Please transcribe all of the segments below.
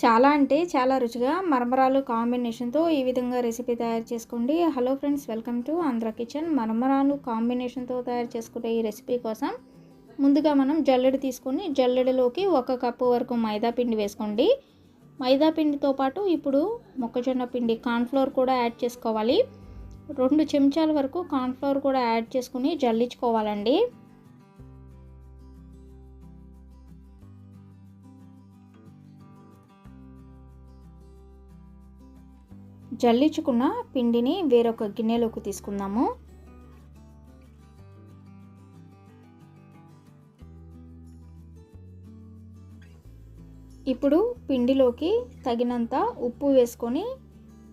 చాలా అంటే చాలా రుచిగా మరమరాలు కాంబినేషన్తో ఈ విధంగా రెసిపీ తయారు చేసుకోండి. Hello friends welcome to Andhra kitchen. మరమరాలు కాంబినేషన్తో తయారు చేసుకునే ఈ రెసిపీ కోసం ముందుగా మనం జల్లెడ తీసుకొని జల్లెడలోకి ఒక కప్పు వరకు మైదా పిండి వేసుకోండి. మైదా పిండితో పాటు ఇప్పుడు మొక్కజొన్న పిండి కార్న్ఫ్లోర్ కూడా యాడ్ చేసుకోవాలి. రెండు చెంచాల వరకు కార్న్ఫ్లోర్ కూడా యాడ్ చేసుకుని జల్లించుకోవాలండి. జల్లించుకున్న పిండిని వేరొక గిన్నెలోకి తీసుకుందాము. ఇప్పుడు పిండిలోకి తగినంత ఉప్పు వేసుకొని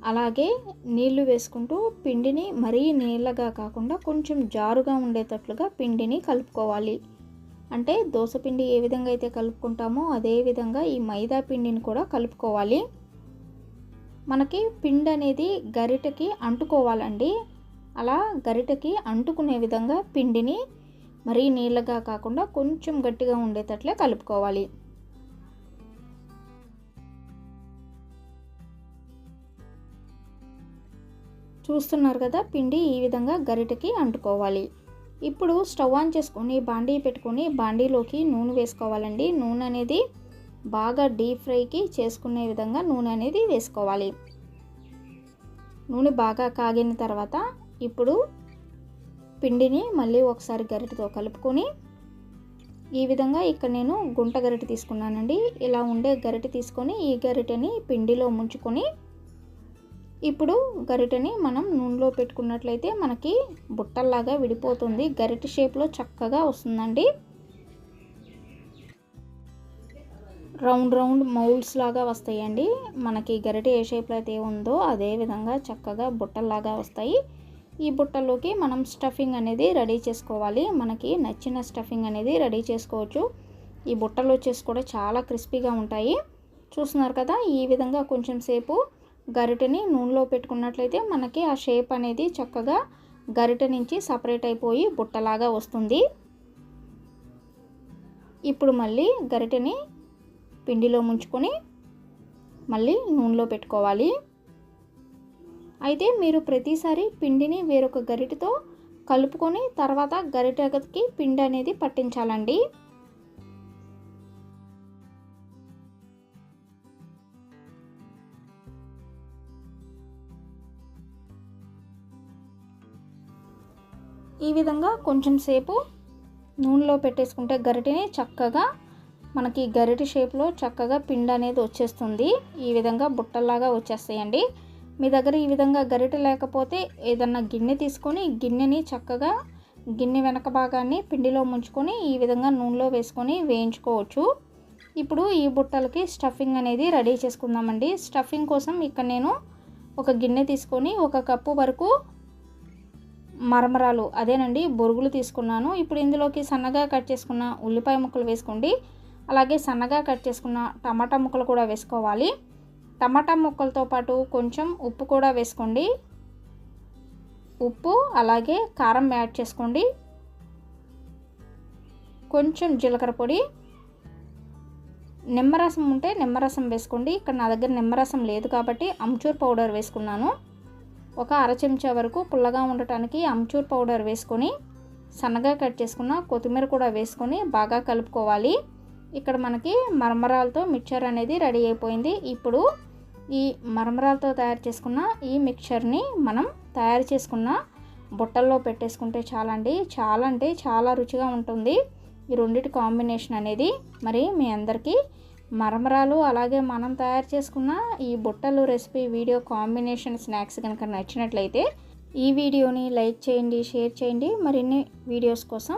అలాగే నీళ్ళు వేసుకుంటూ పిండిని మరీ నీళ్ళగా కాకుండా కొంచెం జారుగా ఉండేటట్లుగా పిండిని కలుపుకోవాలి. అంటే పిండి ఏ విధంగా అయితే కలుపుకుంటామో అదే విధంగా ఈ మైదా పిండిని కూడా కలుపుకోవాలి. మనకి పిండి అనేది గరిటకి అంటుకోవాలండి. అలా గరిటకి అంటుకునే విధంగా పిండిని మరీ నీళ్ళగా కాకుండా కొంచెం గట్టిగా ఉండేటట్లే కలుపుకోవాలి. చూస్తున్నారు కదా పిండి ఈ విధంగా గరిటకి అంటుకోవాలి. ఇప్పుడు స్టవ్ ఆన్ చేసుకొని బాండీ పెట్టుకొని బాండీలోకి నూనె వేసుకోవాలండి. నూనె అనేది బాగా డీప్ ఫ్రైకి చేసుకునే విధంగా నూనె అనేది వేసుకోవాలి. నూనె బాగా కాగిన తర్వాత ఇప్పుడు పిండిని మళ్ళీ ఒకసారి గరిటతో కలుపుకొని ఈ విధంగా ఇక్కడ నేను గుంట గరిటె తీసుకున్నానండి. ఇలా ఉండే గరిటె తీసుకొని ఈ గరిటెని పిండిలో ముంచుకొని ఇప్పుడు గరిటెని మనం నూనెలో పెట్టుకున్నట్లయితే మనకి బుట్టల్లాగా విడిపోతుంది. గరిటె షేప్లో చక్కగా వస్తుందండి. రౌండ్ రౌండ్ మౌల్డ్స్ లాగా వస్తాయండి. మనకి గరిటె ఏ షేప్లో అయితే ఉందో అదే విధంగా చక్కగా బుట్టల్లాగా వస్తాయి. ఈ బుట్టలోకి మనం స్టఫింగ్ అనేది రెడీ చేసుకోవాలి. మనకి నచ్చిన స్టఫింగ్ అనేది రెడీ చేసుకోవచ్చు. ఈ బుట్టలు వచ్చేసి కూడా చాలా క్రిస్పీగా ఉంటాయి. చూస్తున్నారు కదా ఈ విధంగా కొంచెం సేపు గరిటెని నూనెలో పెట్టుకున్నట్లయితే మనకి ఆ షేప్ అనేది చక్కగా గరిటె నుంచి సపరేట్ అయిపోయి బుట్టలాగా వస్తుంది. ఇప్పుడు మళ్ళీ గరిటెని పిండిలో ముంచుకొని మళ్ళీ నూనెలో పెట్టుకోవాలి. అయితే మీరు ప్రతిసారి పిండిని వేరొక గరిటెతో కలుపుకొని తర్వాత గరిటెకి పిండి అనేది పట్టించాలండి. ఈ విధంగా కొంచెం సేపు నూనెలో పెట్టేసుకుంటే గరిటెని చక్కగా మనకి గరిటి షేప్లో చక్కగా పిండి అనేది వచ్చేస్తుంది. ఈ విధంగా బుట్టల్లాగా వచ్చేస్తాయండి. మీ దగ్గర ఈ విధంగా గరిటె లేకపోతే ఏదన్నా గిన్నె తీసుకొని గిన్నెని చక్కగా గిన్నె వెనక భాగాన్ని పిండిలో ముంచుకొని ఈ విధంగా నూనెలో వేసుకొని వేయించుకోవచ్చు. ఇప్పుడు ఈ బుట్టలకి స్టఫింగ్ అనేది రెడీ చేసుకుందామండి. స్టఫింగ్ కోసం ఇక్కడ నేను ఒక గిన్నె తీసుకొని ఒక కప్పు వరకు మరమరాలు అదేనండి బొరుగులు తీసుకున్నాను. ఇప్పుడు ఇందులోకి సన్నగా కట్ చేసుకున్న ఉల్లిపాయ ముక్కలు వేసుకోండి. అలాగే సన్నగా కట్ చేసుకున్న టమాటా ముక్కలు కూడా వేసుకోవాలి. టమాటా ముక్కలతో పాటు కొంచెం ఉప్పు కూడా వేసుకోండి. ఉప్పు అలాగే కారం యాడ్ చేసుకోండి. కొంచెం జీలకర్ర పొడి. నిమ్మరసం ఉంటే నిమ్మరసం వేసుకోండి. ఇక్కడ నా దగ్గర నిమ్మరసం లేదు కాబట్టి అమ్చూర్ పౌడర్ వేసుకున్నాను. ఒక అర చెంచా వరకు పుల్లగా ఉండటానికి అమ్చూర్ పౌడర్ వేసుకొని సన్నగా కట్ చేసుకున్న కొత్తిమీర కూడా వేసుకొని బాగా కలుపుకోవాలి. ఇక్కడ మనకి మరమరాలతో మిక్చర్ అనేది రెడీ అయిపోయింది. ఇప్పుడు ఈ మరమరాలతో తయారు చేసుకున్న ఈ మిక్చర్ని మనం తయారు చేసుకున్న బుట్టల్లో పెట్టేసుకుంటే చాలా అండి చాలా అంటే చాలా రుచిగా ఉంటుంది. ఈ రెండింటి కాంబినేషన్ అనేది మరి మీ అందరికీ మరమరాలు అలాగే మనం తయారు చేసుకున్న ఈ బుట్టలు రెసిపీ వీడియో కాంబినేషన్ స్నాక్స్ కనుక నచ్చినట్లయితే ఈ వీడియోని లైక్ చేయండి షేర్ చేయండి. మరిన్ని వీడియోస్ కోసం